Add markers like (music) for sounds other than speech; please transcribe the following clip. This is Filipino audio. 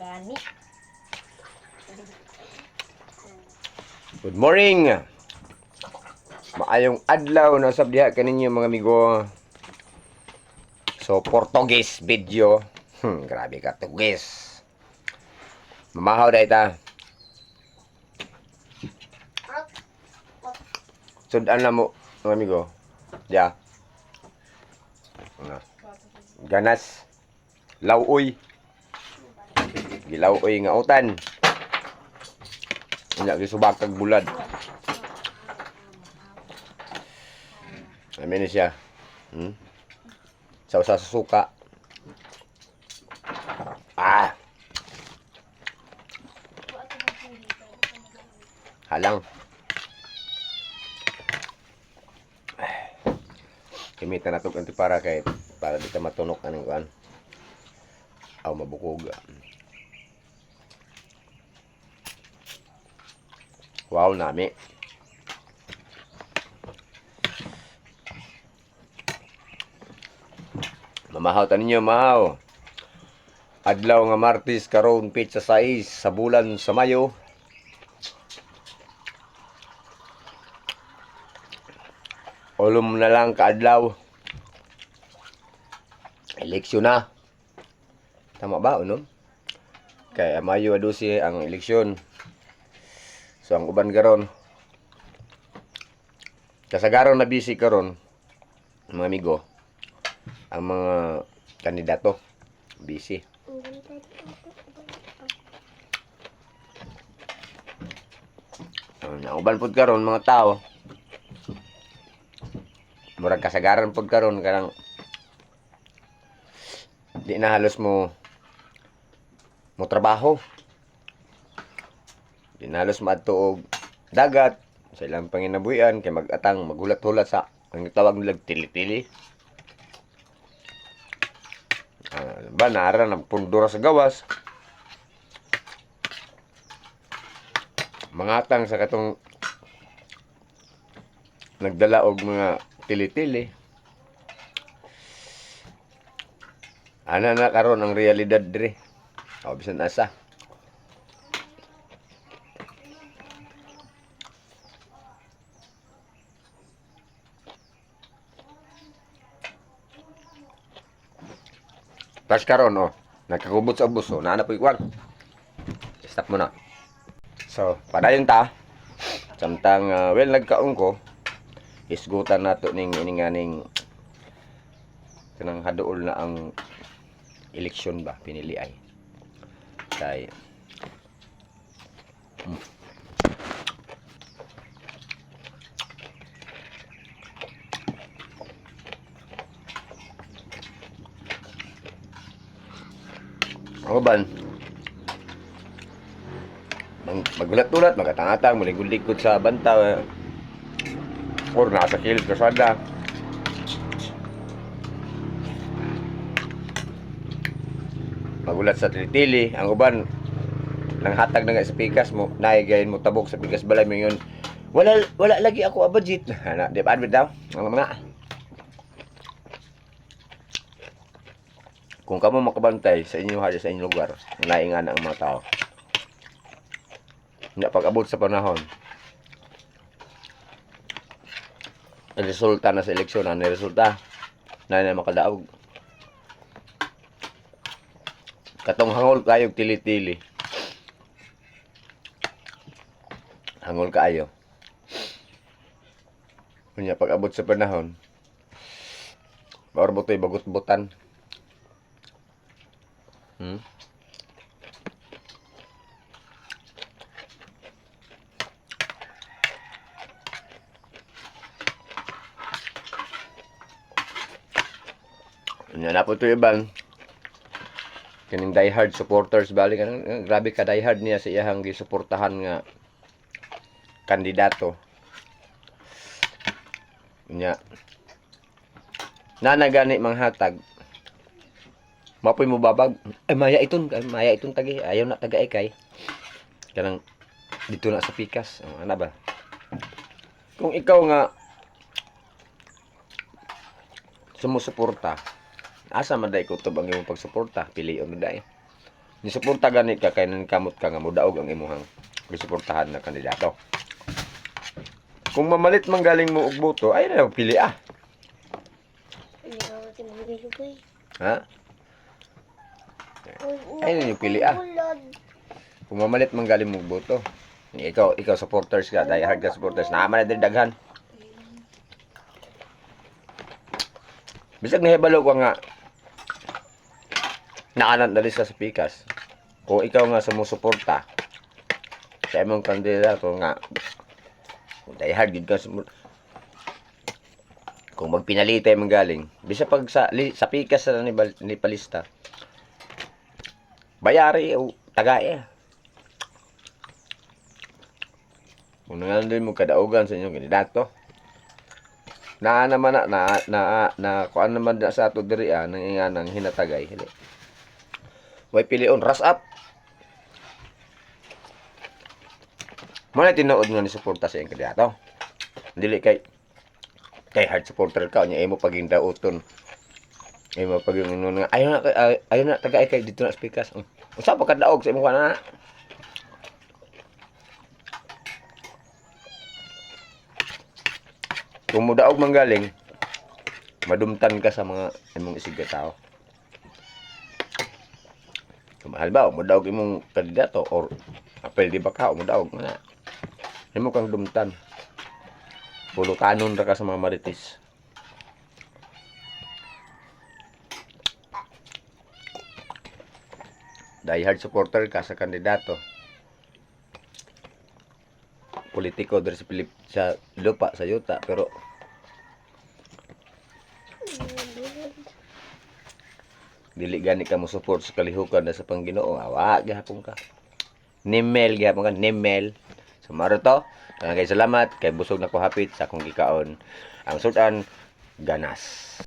gani. Good morning. Maayong adlaw na usab diha kaninyo mga amigo. So Portuguese video. Hmm, grabe ka Portuguese. Mamahaw da ita. Sudan na mo mga amigo. Ano? Ganas. Lauoy. Gilauoy nga utan. Nya gisubak kag bulad. Amin siya. Hmm? Sa sa suka. Ah. Halang. Kimitan na ito para kay para di ka matunok anong kuan. Aw mabukog. Wow, nami. Mamahaw ta ninyo, mahaw. Adlaw nga Martis karon pizza 6 sa bulan sa Mayo. Ulom na lang kaadlaw. Eleksyon na. Tama ba, unom? Kaya Mayo 12 ang eleksyon. So ang uban karon kasagaron na busy karon mga amigo ang mga kandidato. Busy. Ang uban pud karon mga tao. Murag kasagaran pud karon kanang di na halos mo mo trabaho di na halos maadto og dagat sa ilang panginabuhian kay mag-atang magulat-hulat sa ang tawag nila tili-tili. Ah, ba naara ng pundura sa gawas. Mangatang sa katong nagdala og mga tili-tili. Ana na karon ang realidad dire o bisan asa Tapos karon oh, nagkakubot sa ubos oh, naana po ikwan. Stop mo na. So, padayon ta. Samtang uh, well nagkaon ko, isgutan nato ning ininganing kanang haduol na ang eleksyon ba pinili ay. Kay Hmm. Ako ban? Mag magulat-ulat, magatangatang, maligod-ligod sa banta. eh. Or nasa kilid kasada. Magulat sa tili Ang uban, nang hatag na nga sa pikas mo, naigayin mo tabok sa pikas balay mo yun. Wala, wala lagi ako abadjit. (laughs) Na, di ba admit daw? Ang mga kung kamo makabantay sa inyo hali sa inyong lugar, naingan ang mga tao. Hindi pag-abot sa panahon. Resulta na sa eleksyon, ang resulta na na makadaog. Katong hangol kayo tili-tili. Hangol kayo. Kunya pag-abot sa panahon, Maurbo to'y bagot-butan. Hmm? Nya na po ito iban. Kaning diehard supporters bali grabe ka diehard niya sa iyang gisuportahan nga kandidato. Nya na gani manghatag Mapoy mo babag. Ay, maya iton. Ay, maya iton tagi. Ayaw na taga ikay. Kanang dito na sa pikas. Ang ano ba? Kung ikaw nga sumusuporta, asa man dai ko to bang imong pagsuporta, pilion mo dai. Nisuporta gani ka kay nang kamot ka nga mudaog ang imuhang gisuportahan na kandidato. Kung mamalit man galing mo og boto, ay na pili ah. Ha? Ay, yun yung pili, ah. Kung mamalit man galing mo og boto. Ikaw, ikaw supporters ka, dahil hard ka supporters. Naaman na din daghan. Bisag nahibalo ko nga naanan dali sa pikas. Kung ikaw nga sumusuporta sa imong kandidato nga kung dahil hard gid ka sumu- kung magpinalitay man galing bisa pag sa li, sa pikas sa ni, ni palista bayari o tagae kung nangandoy mo kadaugan sa inyong kandidato. Na naman na na na, na kuan naman na sa ato diri ah nang inga nang hinatagay hili. Way pilion ras up. Mo na tinuod nga ni suporta sa iyong kandidato. Dili kay kay hard supporter ka nya imo paging dauton imo paging ano nga ayo na kay- ay- ayo na tagay kay dito na speakers. Usa pa ka daog sa imo kana kung mudaog manggaling madumtan ka sa mga imong isiga tao. Kung halimbawa mudaog imong kandidato or apel di ba ka mudaog na imo kang dumtan. Pulukanon ra ka sa mga marites. Die hard supporter ka sa kandidato. Politiko dari sa Pilip sa lupa sa yuta pero dili gani ka mo support sa kalihukan na sa Panginoon. Awa gihapon ka. Nimel gihapon ka, nimel. Sumaro to. Kaya kay salamat kay busog na ko hapit sa akong gikaon. Ang sudan ganas.